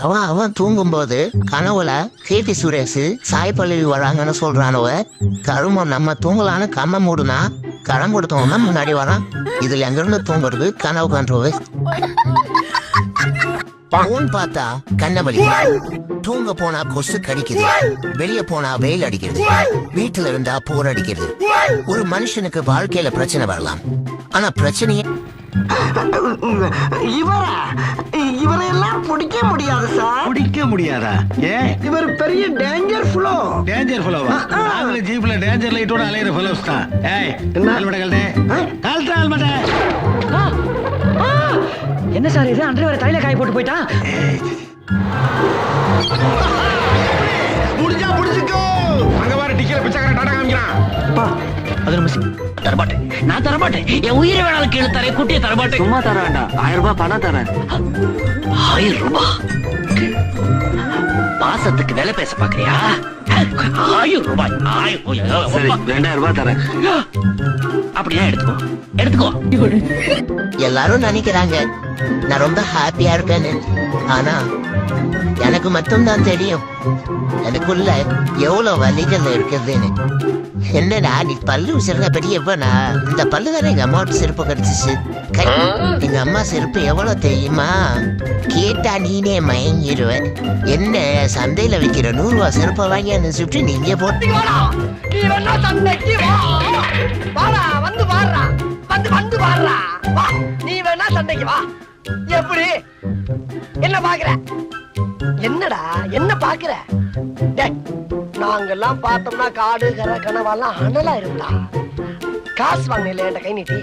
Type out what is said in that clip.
அவன் அவன் தூங்கும்போது கனவுல கீர்த்தி சுரேஷ் சாய் பல்லவி வராங்கன்னு சொல்றானவ கருமம் நம்ம தூங்கலான்னு கம்ம மூடுனா கரம் கொடுத்தோம்னா முன்னாடி வரான். இதுல எங்கிருந்து தூங்குறது? கனவு கண்டுருவு போன் பார்த்தா கண்ணபலி தூங்க போனா கொசு கடிக்குது. வெளிய போனா வெயில் அடிக்கிறது வீட்டுல இருந்தா போர் அடிக்கிறது ஒரு மனுஷனுக்கு வாழ்க்கையில பிரச்சனை வரலாம். ஆனா பிரச்சனையே இவரா? பிடிக்க முடியாது சார் பிடிக்க முடியாதா? ஏன் இவர் பெரிய டேஞ்சர் ஃப்ளோ டேஞ்சர் ஃபெலோவா நாங்களும் ஜீப்ல டேஞ்சர் லைட்டோட அலையிற ஃபெலோஸ் தான். ஏய் என்ன? ஹெல்மெட் கழட்டு. கழட்டு ஹெல்மெட்டை என்ன சார் இது? அன்றை வர தலையில காய போட்டு போயிட்டான் அது நம்ம தரமாட்டேன். நான் தரமாட்டேன். என் உயிரை வேணாலும் கீழே தரேன். குட்டியை தரமாட்டேன். சும்மா தர வேண்டாம். ஆயிரம் ரூபாய் பணம் தரேன். ஆயிரம் ரூபாய்? மாசத்துக்கு வேலை பேச பாக்குறியா? ஆயிரம் ரூபாய். ஆயிரம் சரி ரெண்டாயிரம் ரூபாய் தரேன். அப்படியா எடுத்துக்கோ. எடுத்துக்கோ. எல்லாரும் நினைக்கிறாங்க நான் ரொம்ப ஹாப்பியா இருக்கேன்னு. ஆனா எனக்கு மட்டும்தான் தெரியும். எனக்குள்ள எவ்வளவு வலிகள் இருக்குதுன்னு. என்னடா நீ பல்லு விசிறபடி எவ்வளோனா? இந்த பல்லு தானே எங்க அம்மாவோட செருப்பு கிடைச்சிச்சு? எங்க அம்மா செருப்பு எவ்வளவு தெரியுமா? கேட்டா நீனே மயங்கிடுவ என்ன சந்தையில விற்கிற நூறு ரூபா செருப்பை வாங்கி அனுப்பிச்சுட்டு நீங்க போட்டு வா நீ வேணா சண்டைக்கு வா. எப்படி? என்ன பாக்குற என்னடா? என்ன பாக்குற நாங்கெல்லாம் பார்த்தோம்னா காடு கரை கனவெல்லாம் அனலா இருந்தா. காசு வாங்கினீங்களே என்கிட்ட கை நீட்டி?